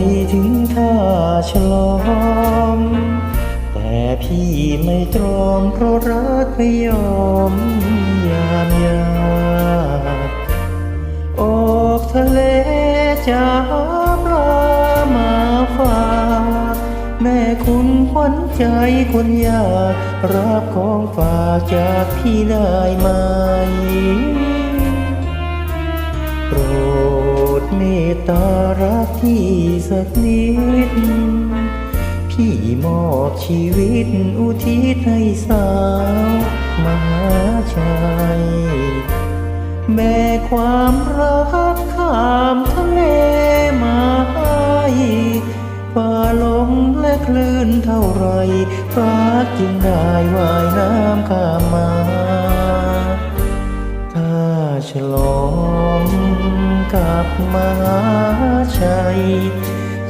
ไกลถึงท่าฉลอม แต่พี่ไม่ตรอมเพราะรักไม่ยอมยามยาออกทะเลจะหาปลามาฝากแม่คุณขวัญใจคนยากรับของฝากจากพี่ได้ไหม เมตตารักพี่สักนิด พี่มอบชีวิตอุทิศให้สาวมหาชัย แม่ความรักข้ามทะเลมาให้ฝ่าลมและคลื่นเท่าไรรักจึงได้ว่ายน้ำข้ามมา ถ้าฉลอง บมหาชัย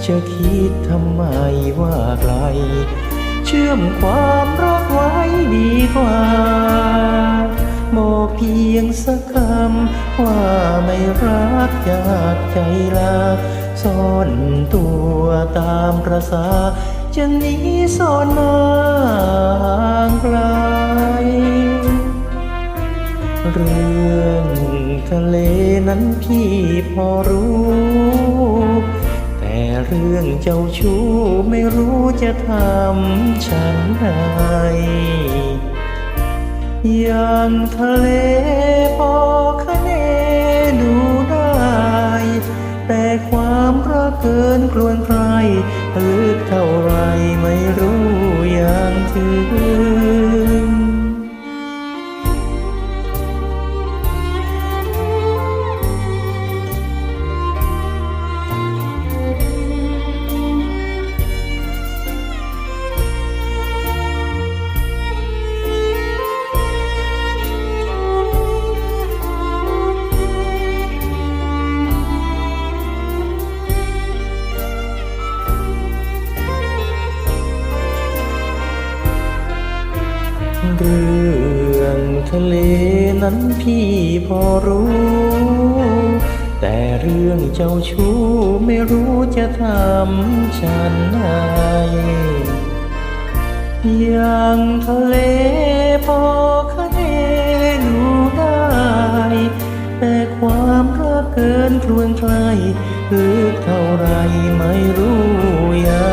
จะคิดทำไมว่าไกล เชื่อมความรักไว้ดีกว่าบอกเพียงสักคำว่าไม่รักอยากใจลาซ่อนตัวตามประสาจะหนีซ่อนมาห่างไกล นั้นพี่พอรู้ แต่เรื่องเจ้าชู้ไม่รู้จะทำฉันใดอย่างทะเลพอคะเนดูได้ แต่ความรักเกินกลวนใครลึกเท่าไรไม่รู้อย่างถึง เรื่องทะเลนั้นพี่พอรู้ แต่เรื่องเจ้าชู้ไม่รู้จะทำฉันไงอย่างทะเลพอคะเนดูได้ แต่ความรักเกินคลวนใครลึกเท่าไรไม่รู้อย่า